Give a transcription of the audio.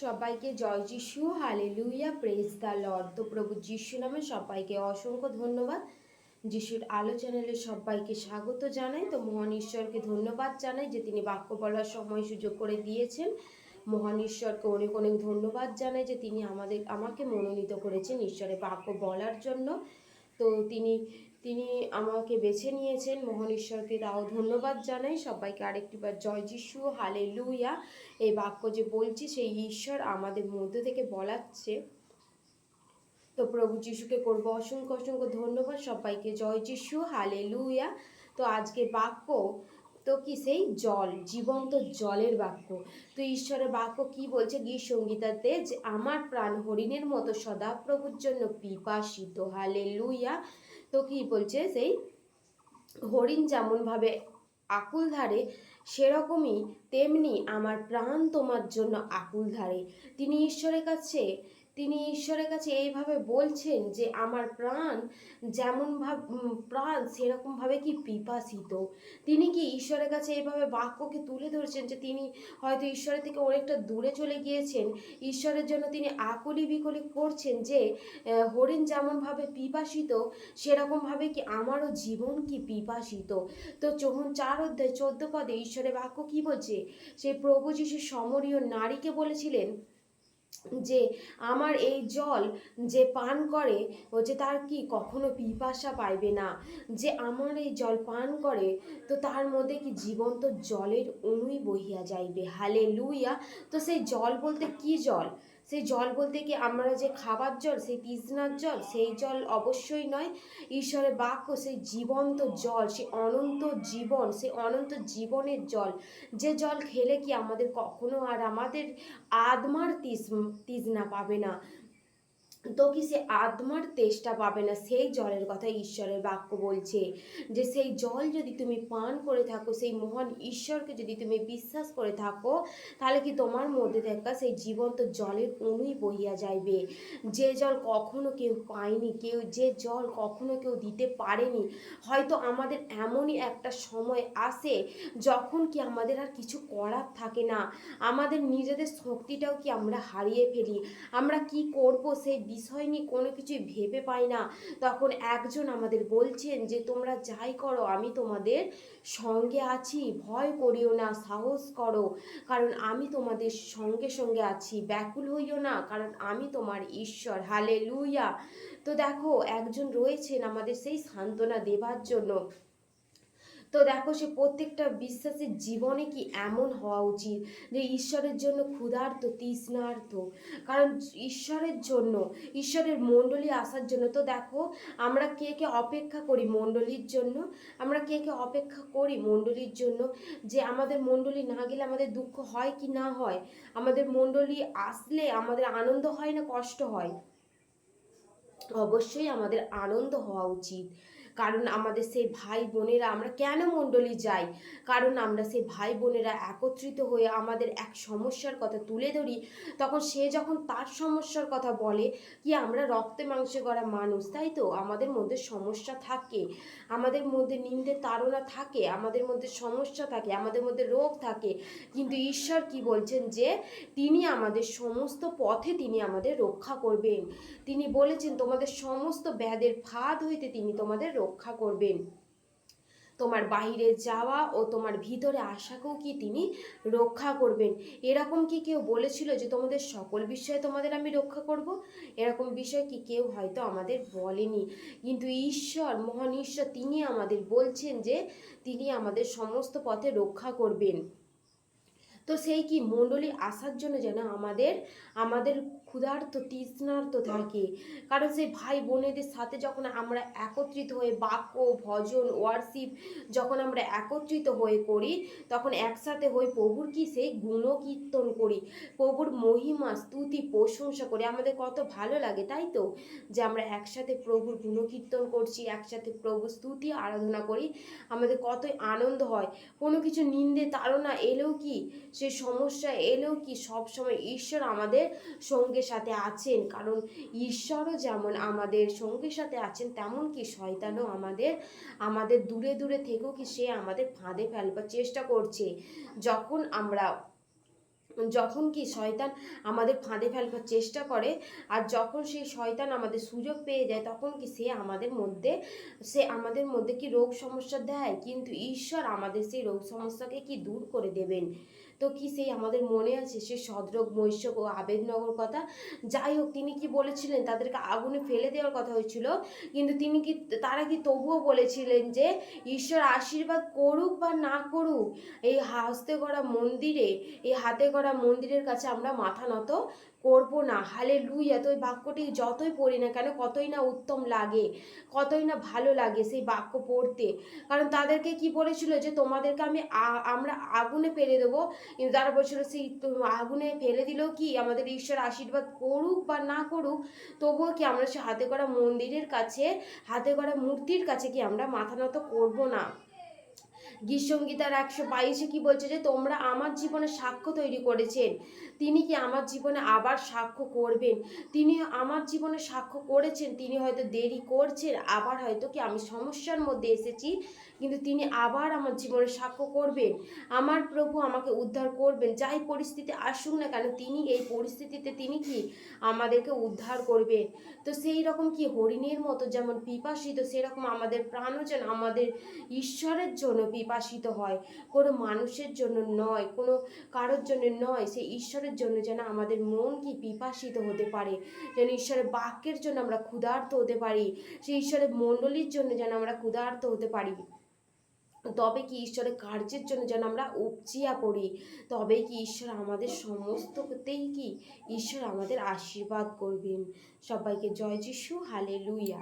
সবাইকে জয় যিশু hallelujah praise the Lord তো প্রভু যিশু নামে সবাইকে অসংখ্য ধন্যবাদ। যিশুর আলো চ্যানেলে সবাইকে স্বাগত জানাই। তো মহান ঈশ্বরকে ধন্যবাদ জানাই যে তিনি বাক্য বলার সময় সুযোগ করে দিয়েছেন। মহান ঈশ্বরকে অনেক অনেক ধন্যবাদ জানাই যে তিনি আমাদের, আমাকে মনোনীত করেছেন ঈশ্বরের বাক্য বলার জন্য। তো তিনি তিনি আমাকে বেছে নিয়েছেন। মহান ঈশ্বরকে তাও ধন্যবাদ জানাই। সবাইকে আরেকটিবার জয় যিশু হালে লুইয়া এই বাক্য যে বলছি, সেই ঈশ্বর আমাদের মধ্যে থেকে বলাচ্ছে। তো প্রভু যিশুকে করব অসংখ্য অসংখ্য ধন্যবাদ। সবাইকে জয় যিশু হালে লুইয়া তো আজকে বাক্য তো কি সেই? জল, জীবন্ত জলের বাক্য। তো ঈশ্বরের বাক্য কি বলছে? গীত সঙ্গীতাতে যে, আমার প্রাণ হরিণের মতো সদাপ্রভুর জন্য পিপাসিত হালে লুইয়া তো কি বলছে, সেই হরিণ যেমনভাবে আকুল ধারে, সেরকমই তেমনি আমার প্রাণ তোমার জন্য আকুল ধারে। তিনি ঈশ্বরের কাছে তিনি ঈশ্বরের কাছে এইভাবে বলছেন যে, আমার প্রাণ যেমন ভাব প্রাণ সেরকমভাবে কি পিপাসিত? তিনি কি ঈশ্বরের কাছে এইভাবে বাক্যকে তুলে ধরেছেন যে, তিনি হয়তো ঈশ্বরের থেকে অনেকটা দূরে চলে গিয়েছেন? ঈশ্বরের জন্য তিনি আকলি বিকলি করছেন যে হরিণ যেমনভাবে পিপাসিত সেরকমভাবে কি আমারও জীবন কি পিপাসিত? তো যখন চার অধ্যায় চোদ্দ পদে ঈশ্বরের বাক্য কি বলছে? সেই প্রভু যিশু সমরীয় নারীকে বলেছিলেন যে আমার এই জল যে পান করে, ও যে তার কি কখনো পিপাসা পাইবে না? যে আমার এই জল পান করে, তো তার মধ্যে কি জীবন্ত জলের অনুই বহিয়া যাইবে? হালে লুইয়া তো সেই জল বলতে কি জল? সেই জল বলতে কি আমরা যে খাবার জল, সেই তৃষ্ণার জল, সেই জল অবশ্যই নয়। ঈশ্বরের বাক্য সেই জীবন্ত জল, সেই অনন্ত জীবন, সেই অনন্ত জীবনের জল। যে জল খেলে কি আমাদের কখনো আর আমাদের আদমার তৃষ- তৃষ্ণা পাবে না? তো কি সে আত্মার তেষ্টা পাবে না? সেই জলের কথা ঈশ্বরের বাক্য বলছে যে, সেই জল যদি তুমি পান করে থাকো, সেই মহান ঈশ্বরকে যদি তুমি বিশ্বাস করে থাকো, তাহলে কি তোমার মধ্যে থাকা সেই জীবন্ত জলের অনুই বহিয়া যাইবে? যে জল কখনো কেউ পায়নি, কেউ, যে জল কখনো কেউ দিতে পারেনি, হয়তো আমাদের এমনই একটা সময় আসে যখন কি আমাদের আর কিছু করার থাকে না। আমাদের নিজেদের শক্তিটাও কি আমরা হারিয়ে ফেলি? আমরা কি করব সেই বিষয় নিয়ে কোনো কিছুই ভেবে পাই না। তখন একজন আমাদের বলছেন যে, তোমরা যাই করো, আমি তোমাদের সঙ্গে আছি। ভয় করিও না, সাহস করো। কারণ আমি তোমাদের সঙ্গে সঙ্গে আছি। ব্যাকুল হইও না, কারণ আমি তোমার ঈশ্বর। হালে লুইয়া তো দেখো, একজন রয়েছেন আমাদের সেই সান্ত্বনা দেবার জন্য। তো দেখো সে প্রত্যেকটা বিশ্বাসের জীবনে কি এমন হওয়া উচিত যে ঈশ্বরের জন্য ক্ষুধার্ত, তৃষ্ণার্ত? কারণ ঈশ্বরের জন্য, ঈশ্বরের মণ্ডলী আসার জন্য, তো দেখো আমরা কে কে অপেক্ষা করি মণ্ডলীর জন্য? আমরা কে কে অপেক্ষা করি মণ্ডলীর জন্য? যে আমাদের মণ্ডলী না গেলে আমাদের দুঃখ হয় কি না হয়? আমাদের মণ্ডলী আসলে আমাদের আনন্দ হয় না কষ্ট হয়? অবশ্যই আমাদের আনন্দ হওয়া উচিত। কারণ আমাদের সেই ভাই বোনেরা আমরা কেন মণ্ডলী যাই? কারণ আমরা সেই ভাই বোনেরা একত্রিত হয়ে আমাদের এক সমস্যার কথা তুলে ধরি, তখন সে যখন তার সমস্যার কথা বলে কি আমরা রক্তে মাংসে গড়া মানুষ, তাই তো? আমাদের মধ্যে সমস্যা থাকে, আমাদের মধ্যে নিন্দে তাড়না থাকে, আমাদের মধ্যে সমস্যা থাকে, আমাদের মধ্যে রোগ থাকে। কিন্তু ঈশ্বর কি বলছেন যে, তিনি আমাদের সমস্ত পথে তিনি আমাদের রক্ষা করবেন। তিনি বলেছেন, তোমাদের সমস্ত ব্যাধের ফাঁদ হইতে তিনি তোমাদের রক্ষা করবেন। তোমার বাইরে যাওয়া ও তোমার ভিতরে আসাকেও কি তিনি রক্ষা করবেন? এরকম কি কেউ বলেছিল যে, তোমাদের সকল বিষয়ে তোমাদের আমি রক্ষা করব এরকম বিষয় কি কেউ হয়তো আমাদের বলেনি। কিন্তু ঈশ্বর, মহান ঈশ্বর, তিনি আমাদের বলছেন যে, তিনি আমাদের সমস্ত পথে রক্ষা করবেন। তো সেই কি মণ্ডলী আসার জন্য যেন আমাদের আমাদের ক্ষুধার্ত তৃষ্ণার্ত থাকে। কারণ সেই ভাই বোনেদের সাথে যখন আমরা একত্রিত হয়ে বাক্য ভজন ওয়ার্শিপ যখন আমরা একত্রিত হয়ে করি তখন একসাথে হয়ে প্রভুর কি সেই গুণকীর্তন করি প্রভুর মহিমা স্তুতি প্রশংসা করি। আমাদের কত ভালো লাগে তাই তো? যে আমরা একসাথে প্রভুর গুণকীর্তন করছি একসাথে প্রভুর স্তুতি আরাধনা করি। আমাদের কতই আনন্দ হয়। কোনো কিছু নিন্দে তাড়না এলেও কি? সে সমস্যা এলেও কি? সবসময় ঈশ্বর আমাদের সঙ্গে সাথে আছেন, কারণ ঈশ্বরও যেমন আমাদের সঙ্গীর সাথে আছেন তেমন কি শয়তানও আমাদের আমাদের দূরে দূরে থেকেও কি সে আমাদের ফাঁদে ফেলবার চেষ্টা করছে। যখন আমরা যখন কি শয়তান আমাদের ফাঁদে ফেলবার চেষ্টা করে, আর যখন সেই শয়তান আমাদের সুযোগ পেয়ে যায়, তখন কি সে আমাদের মধ্যে, সে আমাদের মধ্যে কি রোগ সমস্যা দেয়? কিন্তু ঈশ্বর আমাদের সেই রোগ সমস্যাকে কি দূর করে দেবেন? তো কি সেই আমাদের মনে আছে? সে সদরোগ মৈশক ও আবেদনগর কথা? যাই হোক, তিনি কি বলেছিলেন? তাদেরকে আগুনে ফেলে দেওয়ার কথা হয়েছিল। কিন্তু তিনি কি, তারা কি তবুও বলেছিলেন যে, ঈশ্বর আশীর্বাদ করুক বা না করুক, এই হাসতে করা মন্দিরে, এই হাতে করা মন্দিরের কাছে আমরা মাথা নত করব না। হালে লুইয়া তো ওই বাক্যটি যতই পড়ি না কেন কতই না উত্তম লাগে, কতই না ভালো লাগে সেই বাক্য পড়তে। কারণ তাদেরকে কি বলেছিল যে, তোমাদেরকে আমি আমরা আগুনে ফেলে দেবো। কিন্তু তারা বলছিল সেই আগুনে ফেলে দিলেও কি আমাদের ঈশ্বর আশীর্বাদ করুক বা না করুক, তবুও কি আমরা সে হাতে করা মন্দিরের কাছে, হাতে করা মূর্তির কাছে কি আমরা মাথা নত করব না? গীতসঙ্গীতার একশো বাইশে কি বলছে যে, তোমরা আমার জীবনে সাক্ষ্য তৈরি করেছেন। তিনি কি আমার জীবনে আবার সাক্ষ্য করবেন? তিনি আমার জীবনে সাক্ষ্য করেছেন, তিনি হয়তো দেরি করছেন, আবার হয়তো কি আমি সমস্যার মধ্যে এসেছি, কিন্তু তিনি আবার আমার জীবনে সাক্ষ্য করবেন। আমার প্রভু আমাকে উদ্ধার করবেন। যাই পরিস্থিতি আসুক না কেন, তিনি এই পরিস্থিতিতে তিনি কি আমাদেরকে উদ্ধার করবেন? তো সেই রকম কি হরিণের মতো যেমন পিপাসিত, সেরকম আমাদের প্রাণও যেন আমাদের ঈশ্বরের জন্য পিপাসিত হয়। কোনো মানুষের জন্য নয়, কোনো কারোর জন্য নয় সেই ঈশ্বরের জন্য যেন আমাদের মন কি পিপাসিত হতে পারে, যেন ঈশ্বরের বাক্যের জন্য আমরা ক্ষুধার্ত হতে পারি সেই ঈশ্বরের মণ্ডলীর জন্য যেন আমরা ক্ষুধার্ত হতে পারি। তবে কি ঈশ্বরের কার্যের জন্য যেন আমরা উপচিয়া পড়ি? তবেই কি ঈশ্বর আমাদের সমস্ততেই কি? ঈশ্বর আমাদের আশীর্বাদ করবেন। সবাইকে জয় যিশু হালে লুইয়া